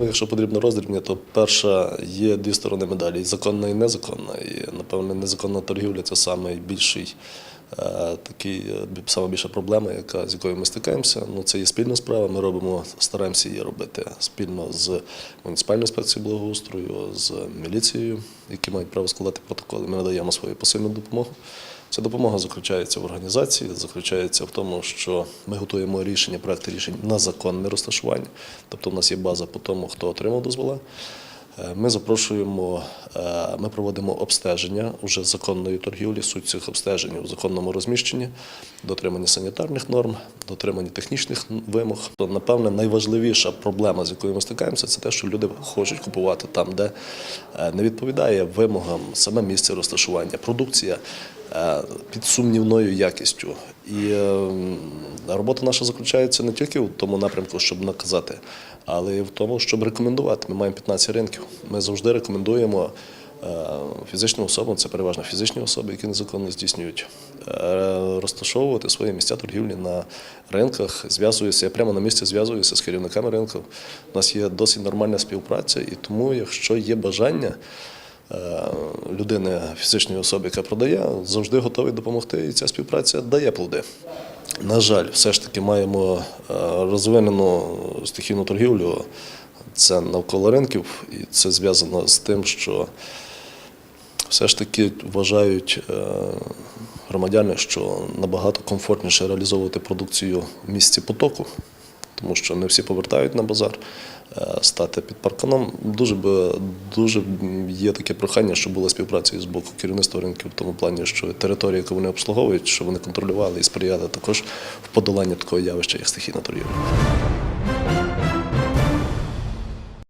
Ну, Якщо потрібно роздрібня, то перша є дві сторони медалі: і законна і незаконна. І напевне незаконна торгівля це найбільший такий е, саме більша проблема, яка з якою ми стикаємося. Ну це є спільна справа. Ми робимо, стараємося її робити спільно з муніципальною інспекцією благоустрою, з міліцією, які мають право складати протоколи. Ми надаємо свою посильну допомогу. Ця допомога заключається в організації, заключається в тому, що ми готуємо рішення, проекти рішень на законне розташування. Тобто, у нас є база по тому, хто отримав дозвола. Е, Ми запрошуємо, е, ми проводимо обстеження уже законної торгівлі, суть цих обстежень у законному розміщенні, дотримання санітарних норм, дотримання технічних вимог. То, напевне, найважливіша проблема, з якою ми стикаємося, це те, що люди хочуть купувати там, де е, не відповідає вимогам саме місце розташування, продукція під сумнівною якістю. І е, робота наша заключається не тільки в тому напрямку, щоб наказати, але й в тому, щоб рекомендувати. Ми маємо 15 ринків. Ми завжди рекомендуємо е, фізичним особам, це переважно фізичні особи, які незаконно здійснюють, е, розташовувати свої місця торгівлі на ринках, зв'язуюся. Я прямо на місці зв'язуюся з керівниками ринків. У нас є досить нормальна співпраця, і тому, якщо є бажання. е, Людини, фізичної особи, яка продає, завжди готові допомогти, і ця співпраця дає плоди. На жаль, все ж таки маємо е, розвинену стихійну торгівлю. Це навколо ринків, і це зв'язано з тим, що все ж таки вважають е, громадяни, що набагато комфортніше реалізовувати продукцію в місці потоку, тому що не всі повертають на базар. Е, Стати під парканом дуже би дуже є таке прохання, щоб була співпраця з боку керівництва ринків в тому плані, що територія, яку вони обслуговують, що вони контролювали і сприяли також в подоланні такого явища, як стихійна торгівля.